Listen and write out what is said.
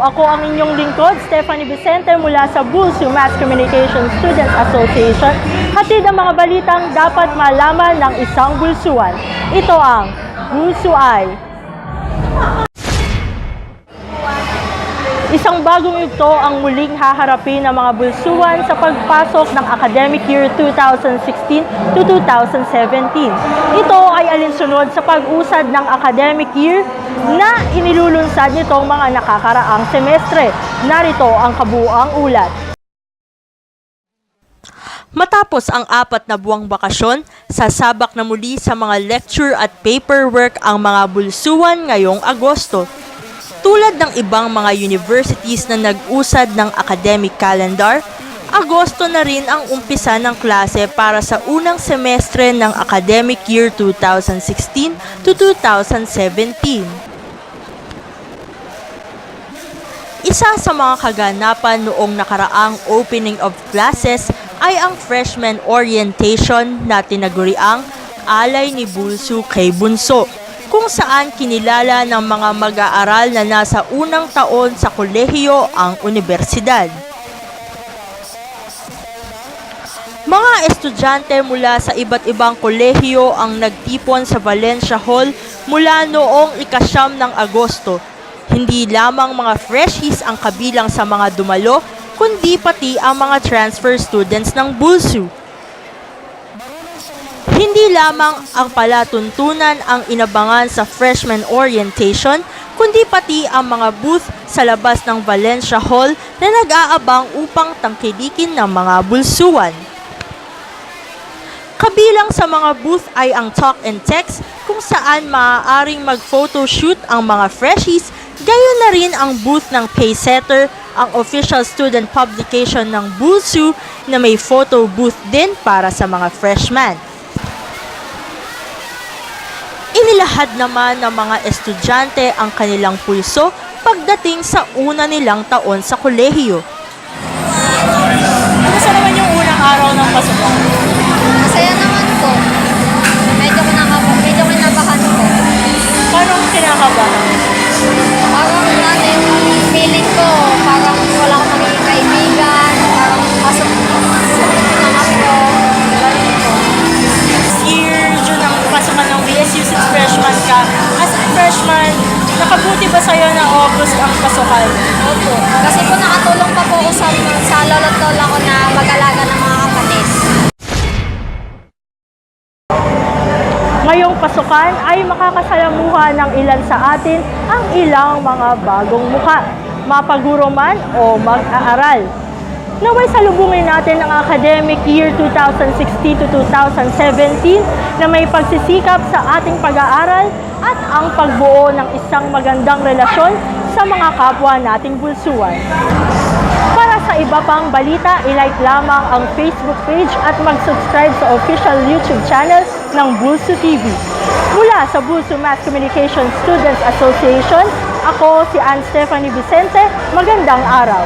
Ako ang inyong lingkod, Stephanie Vicente mula sa BUSU Mass Communication Students Association. Hatid ang mga balitang dapat malaman ng isang bulsuan. Ito ang Bulsuay Isang bagong yugto ang muling haharapin ng mga bulsuan sa pagpasok ng academic year 2016 to 2017. Ito ay alinsunod sa pag-usad ng academic year na inilulunsad nitong mga nakakaraang semestre. Narito ang kabuuang ulat. Matapos ang apat na buwang bakasyon, sasabak na muli sa mga lecture at paperwork ang mga bulsuan ngayong Agosto. Tulad ng ibang mga universities na nag-usad ng academic calendar, Agosto na rin ang umpisa ng klase para sa unang semestre ng academic year 2016 to 2017. Isa sa mga kaganapan noong nakaraang opening of classes ay ang freshman orientation na tinaguriang Alay ni Bulso kay Bunso kung saan kinilala ng mga mag-aaral na nasa unang taon sa kolehiyo ang universidad. Mga estudyante mula sa iba't ibang kolehiyo ang nagtipon sa Valencia Hall mula noong ikasyam ng Agosto. Hindi lamang mga freshies ang kabilang sa mga dumalo, kundi pati ang mga transfer students ng BULSU. Hindi lamang ang palatuntunan ang inabangan sa freshman orientation, kundi pati ang mga booth sa labas ng Valencia Hall na nag-aabang upang tangkilikin ng mga bulsuan. Kabilang sa mga booth ay ang talk and text kung saan maaaring mag-photoshoot ang mga freshies, gayon na rin ang booth ng Paysetter, ang official student publication ng BULSU na may photo booth din para sa mga freshmen. Inilahad naman ng mga estudyante ang kanilang pulso pagdating sa una nilang taon sa kolehiyo. Kumusta naman yung unang araw ng pasukan? Masaya naman po. Medyo kinakabahan, po. Paano kinakabahan? Nakabuti ba sa'yo na August ang pasukan? Opo. Kasi po nakatulong pa po ako sa, sa lolo't lola ko na mag-alaga ng mga kapatid. Ngayong pasukan ay makakasalamuha ng ilan sa atin ang ilang mga bagong muka, mapaguro man o mag-aaral. Naway salubungin natin ang academic year 2016 to 2017 na may pagsisikap sa ating pag-aaral at ang pagbuo ng isang magandang relasyon sa mga kapwa nating bulsuan. Para sa iba pang balita, ilike lamang ang Facebook page at mag-subscribe sa official YouTube channel ng Bulso TV. Mula sa Bulso Mass Communication Students Association, ako si Ann Stephanie Vicente. Magandang araw!